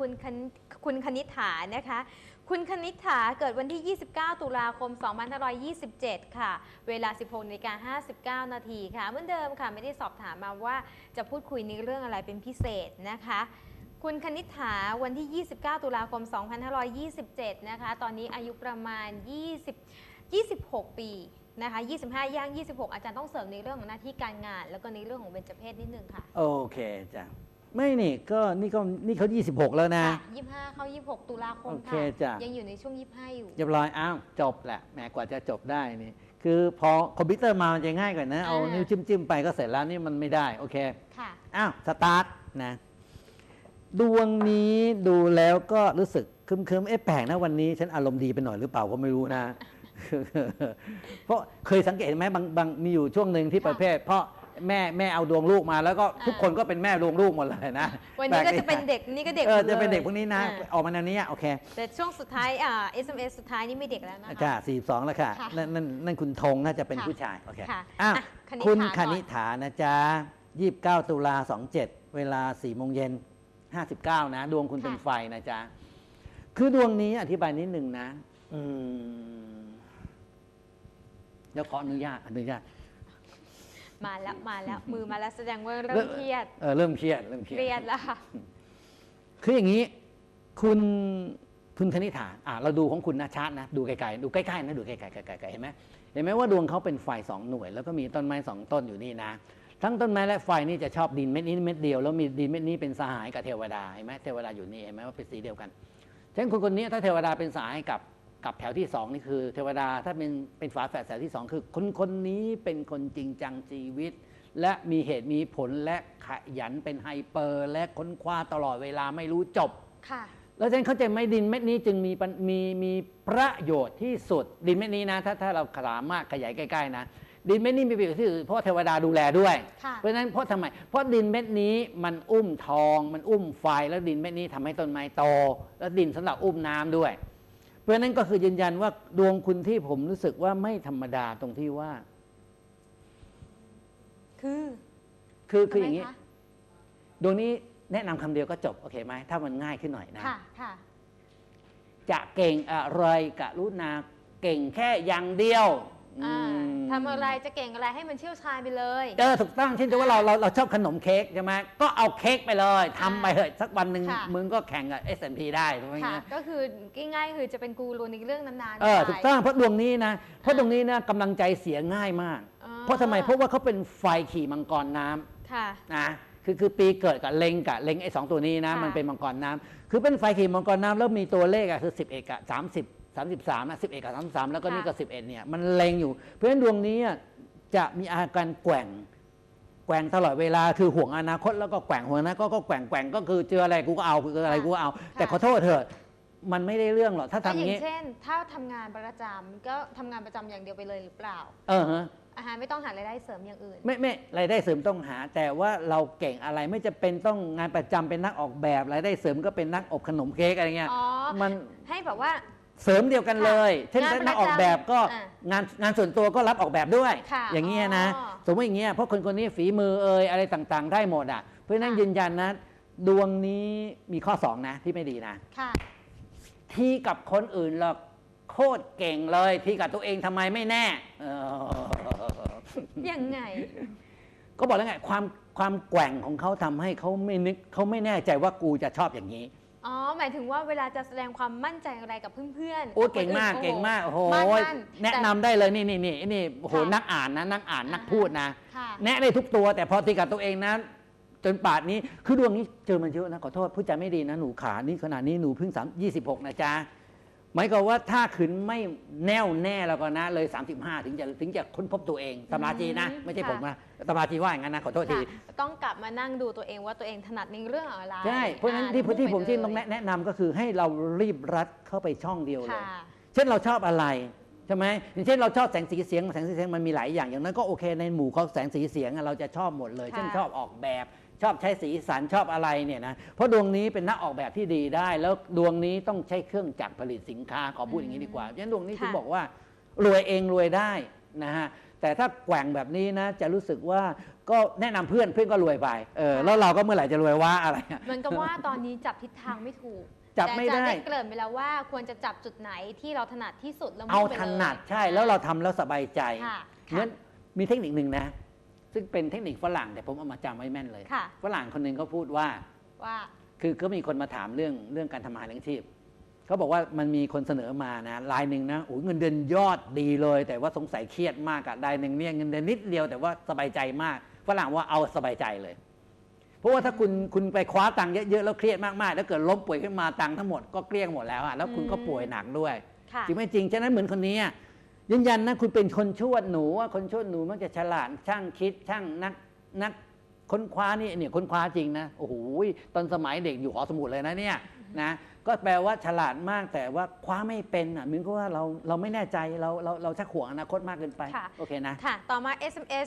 คุณคคุณคณิษฐานะคะ คุณคณิษฐาเกิดวันที่ 29 ตุลาคม 2527 ค่ะ เวลา 16นาฬิกา59 นาทีค่ะ เหมือนเดิมค่ะ ไม่ได้สอบถามมาว่าจะพูดคุยในเรื่องอะไรเป็นพิเศษนะคะ คุณคณิษฐาวันที่ 29 ตุลาคม 2527 นะคะ ตอนนี้อายุประมาณ 20 26 ปีนะคะ 25 ย่าง 26 อาจารย์ต้องเสริมในเรื่องของหน้าที่การงาน แล้วก็ในเรื่องของเบญจเพศนิดนึงค่ะ โอเคจ้ะ ไม่นี่ก็นี่ก็นี่เขา26 แล้วนะค่ะ25เข้า26ตุลาคมโอเคค่ะจ้ะ ยังอยู่ในช่วง25อยู่ เรียบร้อยอ้าวจบแหละแหมกว่าจะจบได้นี่ คือพอคอมพิวเตอร์มามันจะง่ายกว่านะ เอาอ่านิ้ นิ้วจิ้มๆไปก็เสร็จแล้วนี่มันไม่ได้โอเค ค่ะ อ้าว สตาร์ทนะ ดวงนี้ดูแล้วก็รู้สึกคึมๆ เอ๊ะแปลกนะวันนี้ ฉันอารมณ์ดีไปหน่อยหรือเปล่าก็ไม่รู้นะ เพราะเคยสังเกตไหมบางบางมีอยู่ช่วงหนึ่งที่ค่ะ ประเภท เพราะ แม่แม่เอาดวงลูกมาแล้วก็อ่าทุกคนก็เป็นแม่ดวงลูกหมดเลยนะวันนี้ก็แปลจะเป็นเด็กนี่ก็เด็กเออหมลยจะเป็นเด็กพวกนี้นะอ่าออกมาแนวนี้โอเค แต่ช่วงสุดท้ายอ่า SMS สุดท้ายนี่ไม่เด็กแล้วนะคะจ้าสี่สองแล้วค่ะค่ะนั่นนั่นนั่นคุณธงน่าจะเป็นค่ะผู้ชายโอเคค่ะอ้าวอะคณิษฐาคุณก่อนคณิษฐานะจ๊ะยี่สิบเก้าตุลาสองเจ็ดเวลาสี่โมงเย็นห้าสิบเก้านะ ดวงคุณเป็นไฟนะจ๊ะคือดวงนี้อธิบายนิดหนึ่งนะ อืมเดี๋ยวขออนุญาตอนุญาต มาแล้วมาแล้วมือมาแล้วแสดงว่าเริ่มเครียดเออเริ่มเครียดเริ่มเคเครีรียยดดแล้วค่ะคืออย่างนี้ คุณคุณคณิษฐาอะเราดูของคุณนะชาร์ตนะดูไกลๆดูใกล้ๆนะดูไกลๆไกลๆไกลๆเห็นไหมเห็นไหมว่าดวงเขาเป็นไฟสองหน่วย แล้วก็มีต้นไม้สองต้นอยู่นี่นะทั้งต้นไม้และไฟนี่จะชอบดินเม็ดนี้เม็ดเดียวแล้วมีดินเม็ดนี้เป็นสหายกับเทวดาเห็นไหมเทวดาอยู่นี่เห็นไหมว่าเป็นสีเดียวกันฉะนั้นคนคนนี้ถ้าเทวดาเป็นสหายกับ กับแถวที่สองนี่คือเทวดาถ้าเป็นเป็นฝาแฝดแถวที่สองคือ คนคนนี้เป็นคนจริงจังชีวิต และมีเหตุมีผลและขยันเป็นไฮเปอร์ และค้นคว้าตลอดเวลาไม่รู้จบค่ะแล้วฉะนั้นเข้าใจไหมดินเม็ดนี้จึงมีปัญมีมีประโยชน์ที่สุด ดินเม็ดนี้นะถ้าถ้าเราสามารถขยายใกล้ๆนะดินเม็ดนี้มีประโยชน์ที่สุดเพราะเทวดาดูแลด้วยค่ะเพราะฉะนั้นเพราะทำไม เพราะดินเม็ดนี้มันอุ้มทอง มันอุ้มไฟแล้วดินเม็ดนี้ทำให้ต้นไม้โต แล้วดินสำหรับอุ้มน้ำด้วย เพราะฉะนั้นก็คือยืนยันว่าดวงคุณที่ผมรู้สึกว่าไม่ธรรมดาตรงที่ว่า คือคือคือทำอไมย่างนี้คะดวงนี้แนะนำคำเดียวก็จบโอเคไหมถ้ามันง่ายขึ้นหน่อยนะ ค่ะค่ะ จะเก่งอะไรกรุณาเก่งแค่อย่างเดียว อ่าอืมทำอะไรจะเก่งอะไรให้มันเชี่ยวชาญไปเลย เออถูกต้องเช่นว่าเราเราเราชอบขนมเค้กใช่ไหมก็เอาเค้กไปเลยทำไปเถอะสักวันหนึ่งค่ะ มึงก็แข่งกับ S&P ได้ถูกไหมค่ะ เงี้ยก็คือง่ายๆคือจะเป็นกูรูในเรื่องนั้นๆเออไปถูกต้องเพราะดวงนี้นะเพราะดวงนี้นะกำลังใจเสียง่ายมากอ๋อเพราะทำไมเพราะว่าเขาเป็นไฟขี่มังกรน้ำ ค่ะ นะคือคือปีเกิดกับเล็งกับเล็งไอ้สองตัวนี้นะค่ะ มันเป็นมังกรน้ำคือเป็นไฟขี่มังกรน้ำแล้วมีตัวเลขอะคือ 11กั บ30 33นะ11กับ33แล้วก็นี่ก็11เนี่ยมันเล็งอยู่ เพราะฉะนั้นดวงนี้อะจะมีอาการแกว่งแกว่งตลอดเวลาคือห่วงอนาคตแล้วก็แกว่งห่วงอนะก็ก็แกว่งแกว่งก็คือเจออะไรกูก็เอาเจออะไรกูก็เอา แต่ขอโทษเถอะมันไม่ได้เรื่องหรอกถ้าก็ทำออย่างย่างนี้เช่น ถ้าทำงานประจำก็ทำงานประจำอย่างเดียวไปเลยหรือเปล่า เออฮะอาหารไม่ต้องหารายได้เสริมอย่างอื่น ไม่ไม่รายได้เสริมต้องหา แต่ว่าเราเก่งอะไรไม่จะเป็นต้องงานประจำเป็นนักออกแบบรายได้เสริมก็เป็นนักอบขนมเค้กอะไรเงี้ยอ๋อมันให้แบบว่า เสริมเดียวกันเลยเช่นงานประจำนักออกแบบก็อะงานงานส่วนตัวก็รับออกแบบด้วย ค่ะอย่างเงี้ยนะอ๋อสมมติอย่างเงี้ยเพราะคนคนนี้ฝีมือเอ่ยอะไรต่างๆ ได้หมดอะเพราะฉะนั้นค่ะ ยืนยันนะ ดวงนี้มีข้อสองนะที่ไม่ดีนะ ค่ะ ที่กับคนอื่นหรอกโคตรเก่งเลย ที่กับตัวเองทำไมไม่แน่เออยังไง ก็บอกแล้วไงความความแกว่งของเขาทำให้เขาไม่นึกเขาไม่แน่ใจว่ากูจะชอบอย่างนี้ อ๋อ หมายถึงว่าเวลาจะแสดงความมั่นใจอะไรกับเพื่อนๆโอ้บเก่งมากคนอื่นเก่งมาก โอ้โหมั่นมั่นแนะแต่นำได้เลยนี่นี่นี่นี่โอ้โหค่ะนักอ่านนะ นักอ่าน นักพูดนะ ค่ะ แนะได้ทุกตัว แต่พอตีกับตัวเองนะ จนป่านนี้ คือดวงนี้เจอมันเยอะนะ ขอโทษ พูดจาไม่ดีนะ หนูขา นี่ขนาดนี้หนูเพิ่งสามยี่สิบหกนะจ๊ะ หมายความว่าถ้าขืนไม่แน่วแน่แล้วก็นะ เลย 35 ถึงจะถึงจะค้นพบตัวเองตำราจีนะอืมไม่ใช่ค่ะผมนะตำราจีว่าอย่างนั้นนะขอโทษทีค่ะต้องกลับมานั่งดูตัวเองว่าตัวเองถนัดในเรื่องอะไรใช่เพราะฉะนั้นอ่ที่แล้วที่ผมไปที่เลยต้องแนะแนะนำก็คือให้เรารีบรัดเข้าไปช่องเดียวเลยค่ะเช่นเราชอบอะไร ใช่ไหมอย่างเช่นเราชอบแสงสีเสียงแสงสีเสียงมันมีหลายอย่าง อย่างนั้นก็โอเคในหมู่เขาแสงสีเสียงอะเราจะชอบหมดเลยค่ะเช่นชอบออกแบบชอบใช้สีสันชอบอะไรเนี่ยนะเพราะดวงนี้เป็นนักออกแบบที่ดีได้ แล้วดวงนี้ต้องใช้เครื่องจักรผลิตสินค้าขอพูดอย่างนี้ดีกว่าเพราะฉะนั้นดวงนี้ค่ะถึงบอกว่ารวยเองรวยได้นะฮะแต่ถ้าแกว่งแบบนี้นะจะรู้สึกว่าก็แนะนำเพื่อนเพื่อนก็รวยไปเออแล้วเราก็เมื่อไหร่จะรวยว่าอะไรอะเหมือนกับว่าตอนนี้จับทิศทางไม่ถูก จับไม่ได้ แต่อาจารย์ได้เกริ่นไปแล้วว่าควรจะจับจุดไหนที่เราถนัดที่สุดแล้วเอามุ่งไปถลยนัดใช่แล้วเราทำแล้วสบายใจค่ะเหมือนมีเทคนิคหนึ่งนะ ซึ่งเป็นเทคนิคฝรั่งแต่ผมเอามาจำไว้แม่นเลย ค่ะ ฝรั่งคนหนึ่งเขาพูดว่า ว่าคือก็มีคนมาถามเรื่องเรื่องการทำอาหารเลี้ยงชีพเขาบอกว่ามันมีคนเสนอมานะรายหนึ่งนะโอ้ยเงินเดือนยอดดีเลย แต่ว่าสงสัยเครียดมากอะรายหนึ่งเนี่ยเงินเดือนนิดเดียวแต่ว่าสบายใจมากฝรั่งว่าเอาสบายใจเลยเพ ราะว่าถ้าคุณคุณไปคว้าตังค์เยอะๆแล้วเครียดมากๆ แล้วเกิดล้มป่วยขึ้นมาตังค์ทั้งหมดก็เกลี้ยงหมดแล้วอะแล้วคุณก็ป่วยหนักด้วยค่ะ จริงไม่จริงฉะนั้นเหมือนคนนี้อะยืนยันนะคุณเป็นคนชวดหนูว่าคนชวดหนูมักจะฉลาดช่างคิดช่างนักนักค้นคว้านี่เนี่ยค้นคว้าจริงนะโอ้โหตอนสมัยเด็กอยู่หอสมุดเลยนะเนี่ยนะก็แปลว่าฉลาดมากแต่ว่าคว้าไม่เป็นอะเหมือนกับว่าเราเราไม่แน่ใจเราเราเราชักห่วงอนาคตมากเกินไปค่ะ โอเคนะ ค่ะ ต่อมา SMS